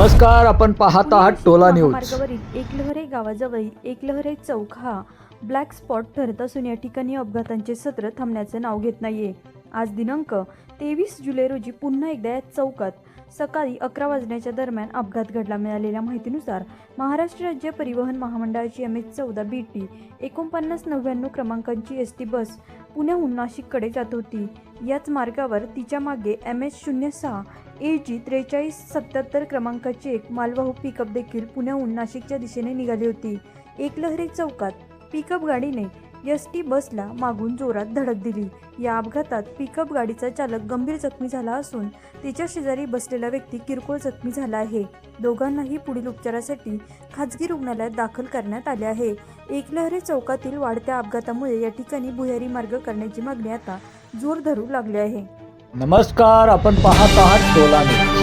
नमस्कार आपण पाहत आहात टोला न्यूज. महामार्गावरील एकलहरे गावाजवळील एकलहरे चौक हा ब्लॅक स्पॉट ठरत असून या ठिकाणी अपघातांचे सत्र थांबण्याचं नाव घेत नाहीये. आज दिनांक तेवीस जुलै रोजी पुन्हा एकदा या चौकात सकाळी अकरा वाजण्याच्या दरम्यान अपघात घडला. मिळालेल्या माहितीनुसार महाराष्ट्र राज्य परिवहन महामंडळाची एम एच चौदा बी टी एकोणपन्नास नव्याण्णव क्रमांकाची एस टी बस पुण्याहून नाशिककडे जात होती. याच मार्गावर तिच्यामागे एम एच शून्य सहा ए जी त्रेचाळीस सत्याहत्तर क्रमांकाची एक मालवाहू पिकअप देखील पुण्याहून नाशिकच्या दिशेने निघाली होती. एकलहरी चौकात पिकअप गाडीने एस टी बसला मागून जोरात धडक दिली. या अपघातात पिकअप गाडीचा चालक गंभीर जखमी झाला असून तिच्या शेजारी बसलेला व्यक्ती किरकोळ जखमी झाला आहे. दोघांनाही पुढील उपचारासाठी खाजगी रुग्णालयात दाखल करण्यात आले आहे. एकलहरे चौकातील वाढत्या अपघातामुळे या ठिकाणी भुयारी मार्ग करण्याची मागणी आता जोर धरू लागली आहे. नमस्कार आपण पाहत आहात टोला न्यूज.